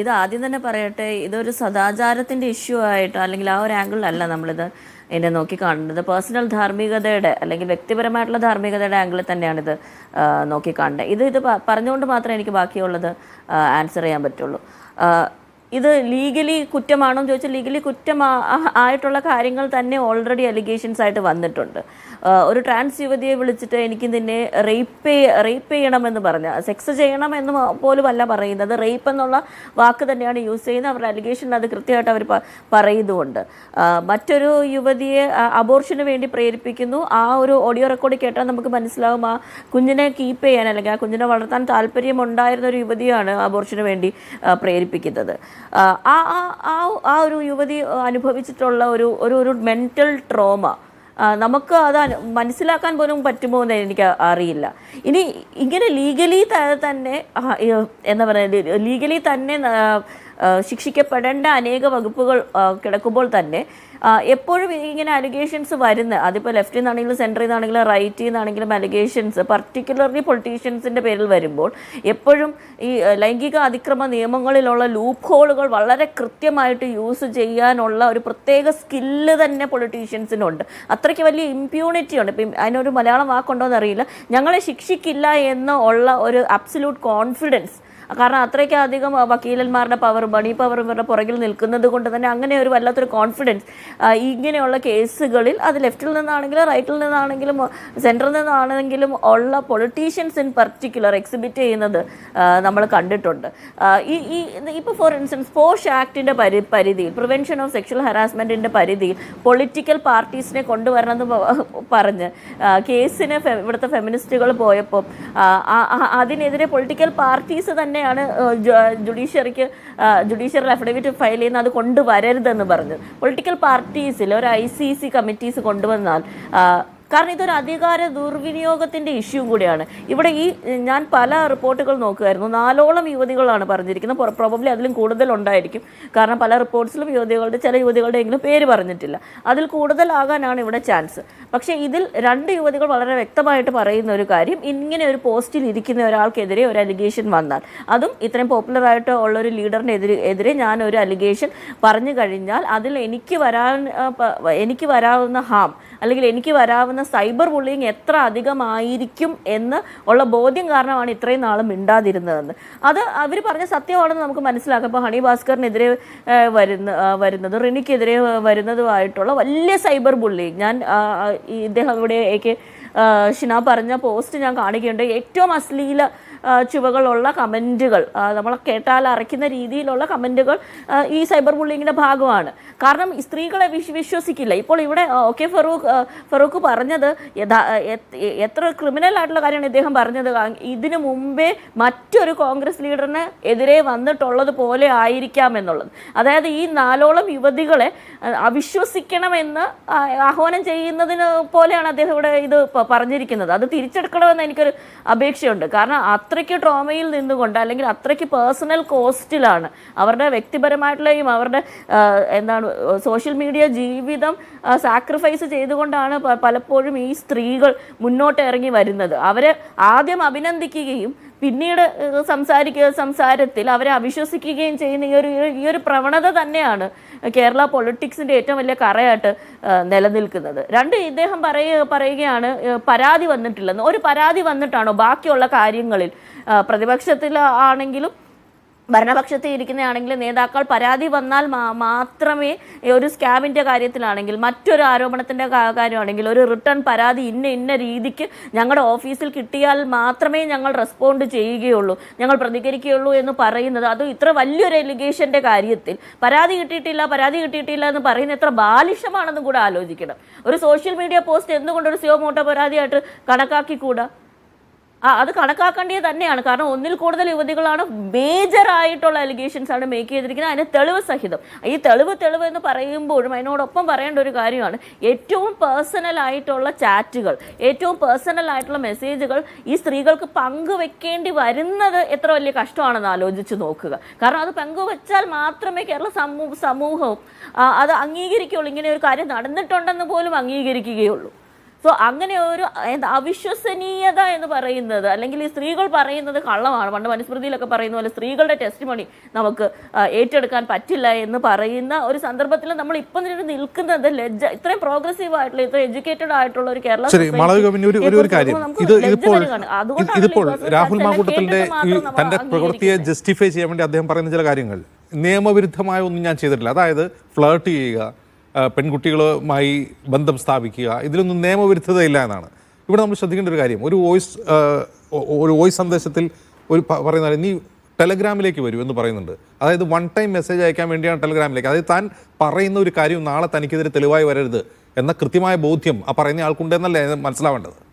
ഇത് ആദ്യം തന്നെ പറയട്ടെ ഇതൊരു സദാചാരത്തിന്റെ ഇഷ്യൂ ആയിട്ട് അല്ലെങ്കിൽ ആ ഒരു ആംഗിളിലല്ല നമ്മളിത് എന്നെ നോക്കി കാണുന്നത്. പേഴ്സണൽ ധാർമ്മികതയുടെ അല്ലെങ്കിൽ വ്യക്തിപരമായിട്ടുള്ള ധാർമ്മികതയുടെ ആംഗിളിൽ തന്നെയാണിത് ആ, നോക്കി കാണേണ്ടത് ഇത് ഇത് പറഞ്ഞുകൊണ്ട് മാത്രമേ എനിക്ക് ബാക്കിയുള്ളത് ആൻസർ ചെയ്യാൻ പറ്റുള്ളൂ. ഇത് ലീഗലി കുറ്റമാണോ എന്ന് ചോദിച്ചാൽ ലീഗലി കുറ്റം ആയിട്ടുള്ള കാര്യങ്ങൾ തന്നെ ഓൾറെഡി അലിഗേഷൻസ് ആയിട്ട് വന്നിട്ടുണ്ട്. ഒരു ട്രാൻസ് യുവതിയെ വിളിച്ചിട്ട് എനിക്ക് നിന്നെ റേപ്പ് റേപ്പ് ചെയ്യണമെന്ന് പറഞ്ഞ സെക്സ് ചെയ്യണം എന്ന് പോലും അല്ല പറയുന്നത്. റേപ്പ് എന്നുള്ള വാക്ക് തന്നെയാണ് യൂസ് ചെയ്യുന്നത്. അവരുടെ അലിഗേഷൻ അത് കൃത്യമായിട്ട് അവർ പറയുന്നുണ്ട്. മറ്റൊരു യുവതിയെ അബോർഷന് വേണ്ടി പ്രേരിപ്പിക്കുന്നു. ആ ഒരു ഓഡിയോ റെക്കോർഡ് കേട്ടാൽ നമുക്ക് മനസ്സിലാവും ആ കുഞ്ഞിനെ കീപ്പ് ചെയ്യാൻ അല്ലെങ്കിൽ ആ കുഞ്ഞിനെ വളർത്താൻ താല്പര്യമുണ്ടായിരുന്ന ഒരു യുവതിയാണ് അബോർഷന് വേണ്ടി പ്രേരിപ്പിക്കുന്നത്. ആ ആ ആ- ഒരു യുവതി അനുഭവിച്ചിട്ടുള്ള ഒരു ഒരു ഒരു മെന്റൽ ട്രോമ നമുക്ക് അത് മനസ്സിലാക്കാൻ പോലും പറ്റുമോ എന്ന് എനിക്ക് അറിയില്ല. ഇനി ഇങ്ങനെ ലീഗലി തന്നെ എന്താ പറയുക ലീഗലി തന്നെ ശിക്ഷിക്കപ്പെടേണ്ട അനേക വകുപ്പുകൾ കിടക്കുമ്പോൾ തന്നെ എപ്പോഴും ഇങ്ങനെ അലിഗേഷൻസ് വരുന്ന അതിപ്പോൾ ലെഫ്റ്റിൽ നിന്നാണെങ്കിലും സെന്ററിൽ നിന്നാണെങ്കിലും റൈറ്റിൽ നിന്നാണെങ്കിലും അലിഗേഷൻസ് പർട്ടിക്കുലർലി പൊളിറ്റീഷ്യൻസിന്റെ പേരിൽ വരുമ്പോൾ എപ്പോഴും ഈ ലൈംഗിക അതിക്രമ നിയമങ്ങളിലുള്ള ലൂപ്പ് ഹോളുകൾ വളരെ കൃത്യമായിട്ട് യൂസ് ചെയ്യാനുള്ള ഒരു പ്രത്യേക സ്കില്ല് തന്നെ പൊളിറ്റീഷ്യൻസിനുണ്ട് അത്രയ്ക്ക് വലിയ ഇമ്പ്യൂണിറ്റി ഉണ്ട് ഇപ്പം അതിനൊരു മലയാളം വാക്കുണ്ടോ എന്നറിയില്ല ഞങ്ങളെ ശിക്ഷിക്കില്ല എന്ന് ഉള്ള ഒരു അബ്സല്യൂട്ട് കോൺഫിഡൻസ് കാരണം അത്രയ്ക്ക് അധികം വക്കീലന്മാരുടെ പവർ മണി പവർ ഇവരുടെ പുറകിൽ നിൽക്കുന്നത് കൊണ്ട് തന്നെ അങ്ങനെ ഒരു വല്ലാത്തൊരു കോൺഫിഡൻസ് ഇങ്ങനെയുള്ള കേസുകളിൽ അത് ലെഫ്റ്റിൽ നിന്നാണെങ്കിലും റൈറ്റിൽ നിന്നാണെങ്കിലും സെന്ററിൽ നിന്നാണെങ്കിലും ഉള്ള പൊളിറ്റീഷ്യൻസ് ഇൻ പർട്ടിക്കുലർ എക്സിബിറ്റ് ചെയ്യുന്നത് നമ്മൾ കണ്ടിട്ടുണ്ട്. ഈ ഈ ഇപ്പോൾ ഫോർ ഇൻസ്റ്റൻസ് പോഷ് ആക്ടിന്റെ പരി പരിധിയിൽ പ്രിവെൻഷൻ ഓഫ് സെക്ഷൽ ഹറാസ്മെന്റിന്റെ പരിധിയിൽ പൊളിറ്റിക്കൽ പാർട്ടീസിനെ കൊണ്ടുവരണമെന്ന് പറഞ്ഞ് കേസിന് ഇവിടുത്തെ ഫെമിനിസ്റ്റുകൾ പോയപ്പോൾ അതിനെതിരെ പൊളിറ്റിക്കൽ പാർട്ടീസ് തന്നെയാണ് ജുഡീഷ്യറിക്ക് ജുഡീഷ്യറിൽ അഫിഡവിറ്റ് ഫയൽ ചെയ്യുന്ന അത് കൊണ്ടുവരരുതെന്ന് പറഞ്ഞത്. പൊളിറ്റിക്കൽ പാർട്ടീസിൽ ഒരു ഐ സി സി കമ്മിറ്റീസ് കൊണ്ടുവന്നാൽ കാരണം ഇതൊരു അധികാര ദുർവിനിയോഗത്തിന്റെ ഇഷ്യൂ കൂടിയാണ്. ഇവിടെ ഈ ഞാൻ പല റിപ്പോർട്ടുകൾ നോക്കുമായിരുന്നു നാലോളം യുവതികളാണ് പറഞ്ഞിരിക്കുന്നത്. പ്രോബബ്ലി അതിലും കൂടുതൽ ഉണ്ടായിരിക്കും. കാരണം പല റിപ്പോർട്ട്സിലും യുവതികളുടെ ചില യുവതികളുടെ എങ്കിലും പേര് പറഞ്ഞിട്ടില്ല. അതിൽ കൂടുതലാകാനാണ് ഇവിടെ ചാൻസ്. പക്ഷേ ഇതിൽ രണ്ട് യുവതികൾ വളരെ വ്യക്തമായിട്ട് പറയുന്ന ഒരു കാര്യം ഇങ്ങനെ ഒരു പോസ്റ്റിൽ ഇരിക്കുന്ന ഒരാൾക്കെതിരെ ഒരു അലിഗേഷൻ വന്നാൽ. അതും ഇത്രയും പോപ്പുലർ ആയിട്ട് ഉള്ള ഒരു ലീഡറിന് എതിരെ എതിരെ ഞാൻ ഒരു അലിഗേഷൻ പറഞ്ഞു കഴിഞ്ഞാൽ അതിൽ എനിക്ക് വരാൻ എനിക്ക് വരാവുന്ന ഹാം അല്ലെങ്കിൽ എനിക്ക് വരാവുന്ന സൈബർ ബുള്ളിങ് എത്ര അധികമായിരിക്കും എന്ന് ഉള്ള ബോധ്യം കാരണമാണ് ഇത്രയും നാളും മിണ്ടാതിരുന്നതെന്ന്. അത് അവർ പറഞ്ഞ സത്യമാണെന്ന് നമുക്ക് മനസ്സിലാക്കാം. ഇപ്പോൾ ഹണി ഭാസ്കറിനെതിരെ വരുന്ന വരുന്നത് റിനിക്കെതിരെ വരുന്നതുമായിട്ടുള്ള വലിയ സൈബർ ബുള്ളിങ്. ഞാൻ ഇദ്ദേഹം ഇവിടെ ഷിന പറഞ്ഞ പോസ്റ്റ് ഞാൻ കാണിക്കുന്നുണ്ട്. ഏറ്റവും അശ്ലീല ചുവകളുള്ള കമന്റുകൾ നമ്മൾ കേട്ടാൽ അറയ്ക്കുന്ന രീതിയിലുള്ള കമന്റുകൾ ഈ സൈബർ ബുള്ളിങ്ങിന്റെ ഭാഗമാണ്. കാരണം സ്ത്രീകളെ വിശ്വ വിശ്വസിക്കില്ല. ഇപ്പോൾ ഇവിടെ ഓക്കെ ഫറൂഖ് ഫറൂഖ് പറഞ്ഞത് എത്ര ക്രിമിനൽ ആയിട്ടുള്ള കാര്യമാണ് ഇദ്ദേഹം പറഞ്ഞത്. ഇതിനു മുമ്പേ മറ്റൊരു കോൺഗ്രസ് ലീഡറിന് എതിരെ വന്നിട്ടുള്ളത് പോലെ ആയിരിക്കാം എന്നുള്ളത്. അതായത് ഈ നാലോളം യുവതികളെ അവിശ്വസിക്കണമെന്ന് ആഹ്വാനം ചെയ്യുന്നതിന് പോലെയാണ് അദ്ദേഹം ഇവിടെ ഇത് പറഞ്ഞിരിക്കുന്നത്. അത് തിരിച്ചെടുക്കണമെന്ന് എനിക്കൊരു അപേക്ഷയുണ്ട്. കാരണം അത്രയ്ക്ക് ട്രോമയിൽ നിന്നുകൊണ്ട് അല്ലെങ്കിൽ അത്രയ്ക്ക് പേഴ്സണൽ കോസ്റ്റിലാണ് അവരുടെ വ്യക്തിപരമായിട്ടുള്ളയും അവരുടെ എന്താണ് സോഷ്യൽ മീഡിയ ജീവിതം സാക്രിഫൈസ് ചെയ്തുകൊണ്ടാണ് പലപ്പോഴും ഈ സ്ത്രീകൾ മുന്നോട്ട് ഇറങ്ങി വരുന്നത്. അവരെ ആദ്യം അഭിനന്ദിക്കുകയും പിന്നീട് സംസാരിക്കുക സംസാരത്തിൽ അവരെ അവിശ്വസിക്കുകയും ചെയ്യുന്ന ഈ ഒരു ഈ ഒരു പ്രവണത തന്നെയാണ് കേരള പൊളിറ്റിക്സിന്റെ ഏറ്റവും വലിയ കറയായിട്ട് നിലനിൽക്കുന്നത്. രണ്ട് ഇദ്ദേഹം പറയ പറയുകയാണ് പരാതി വന്നിട്ടില്ലെന്ന്. ഒരു പരാതി വന്നിട്ടാണോ ബാക്കിയുള്ള കാര്യങ്ങളിൽ പ്രതിപക്ഷത്തിൽ ആണെങ്കിലും ഭരണപക്ഷത്ത് ഇരിക്കുന്നതാണെങ്കിൽ നേതാക്കൾ പരാതി വന്നാൽ മാത്രമേ ഒരു സ്കാമിന്റെ കാര്യത്തിലാണെങ്കിൽ മറ്റൊരു ആരോപണത്തിന്റെ കാര്യമാണെങ്കിൽ ഒരു റിട്ടേൺ പരാതി ഇന്ന ഇന്ന രീതിക്ക് ഞങ്ങളുടെ ഓഫീസിൽ കിട്ടിയാൽ മാത്രമേ ഞങ്ങൾ റെസ്പോണ്ട് ചെയ്യുകയുള്ളൂ ഞങ്ങൾ പ്രതികരിക്കുകയുള്ളൂ എന്ന് പറയുന്നത്. അത് ഇത്ര വലിയൊരു എലിഗേഷന്റെ കാര്യത്തിൽ പരാതി കിട്ടിയിട്ടില്ല പരാതി കിട്ടിയിട്ടില്ല എന്ന് പറയുന്നത് എത്ര ബാലിഷമാണെന്നും കൂടെ ആലോചിക്കണം. ഒരു സോഷ്യൽ മീഡിയ പോസ്റ്റ് എന്തുകൊണ്ട് ഒരു സിയോ മോട്ടോ പരാതിയായിട്ട് കണക്കാക്കിക്കൂടാ? അത് കണക്കാക്കേണ്ടത് തന്നെയാണ്. കാരണം ഒന്നിൽ കൂടുതൽ യുവതികളാണ് മേജർ ആയിട്ടുള്ള അലിഗേഷൻസ് ആണ് മേക്ക് ചെയ്തിരിക്കുന്നത്. അതിന് തെളിവ് സഹിതം. ഈ തെളിവ് തെളിവ് എന്ന് പറയുമ്പോഴും അതിനോടൊപ്പം പറയേണ്ട ഒരു കാര്യമാണ്. ഏറ്റവും പേഴ്സണൽ ആയിട്ടുള്ള ചാറ്റുകൾ ഏറ്റവും പേഴ്സണൽ ആയിട്ടുള്ള മെസ്സേജുകൾ ഈ സ്ത്രീകൾക്ക് പങ്കുവെക്കേണ്ടി വരുന്നത് എത്ര വലിയ കഷ്ടമാണെന്ന് ആലോചിച്ച് നോക്കുക. കാരണം അത് പങ്കുവെച്ചാൽ മാത്രമേ കേരള സമൂ സമൂഹവും അത് അംഗീകരിക്കുകയുള്ളൂ. ഇങ്ങനെ ഒരു കാര്യം നടന്നിട്ടുണ്ടെന്ന് പോലും അംഗീകരിക്കുകയുള്ളൂ. സോ അങ്ങനെ ഒരു എന്താ അവിശ്വസനീയത എന്ന് പറയുന്നത് അല്ലെങ്കിൽ ഈ സ്ത്രീകൾ പറയുന്നത് കള്ളമാണ്. പണ്ട് മനുസ്മൃതിയിലൊക്കെ പറയുന്ന പോലെ സ്ത്രീകളുടെ ടെസ്റ്റ് മണി നമുക്ക് ഏറ്റെടുക്കാൻ പറ്റില്ല എന്ന് പറയുന്ന ഒരു സന്ദർഭത്തിൽ നമ്മൾ ഇപ്പം തന്നെ നിൽക്കുന്നത് ലജ്ജ ഇത്രയും പ്രോഗ്രസീവ് ആയിട്ടുള്ള ഇത്രയും എഡ്യൂക്കേറ്റഡ് ആയിട്ടുള്ള ഒരു കേരള ഇതിപ്പോൾ രാഹുൽ മാത്രം തന്റെ പ്രവൃത്തിയെ ജസ്റ്റിഫൈ ചെയ്യാൻ വേണ്ടി അദ്ദേഹം പറയുന്ന ചില കാര്യങ്ങൾ. നിയമവിരുദ്ധമായ ഒന്നും ഞാൻ ചെയ്തിട്ടില്ല. അതായത് ഫ്ലേർട്ട് ചെയ്യുക പെൺകുട്ടികളുമായി ബന്ധം സ്ഥാപിക്കുക ഇതിലൊന്നും നിയമവിരുദ്ധതയില്ല എന്നാണ്. ഇവിടെ നമ്മൾ ശ്രദ്ധിക്കേണ്ട ഒരു കാര്യം ഒരു വോയിസ് ഒരു വോയിസ് സന്ദേശത്തിൽ ഒരു പറയുന്ന നീ ടെലഗ്രാമിലേക്ക് വരൂ എന്ന് പറയുന്നുണ്ട്. അതായത് വൺ ടൈം മെസ്സേജ് അയക്കാൻ വേണ്ടിയാണ് ടെലഗ്രാമിലേക്ക്. അതായത് താൻ പറയുന്ന ഒരു കാര്യം നാളെ തനിക്കെതിരെ തെളിവായി വരരുത് എന്ന കൃത്യമായ ബോധ്യം ആ പറയുന്ന ആൾക്കുണ്ടെന്നല്ലേ മനസ്സിലാവേണ്ടത്?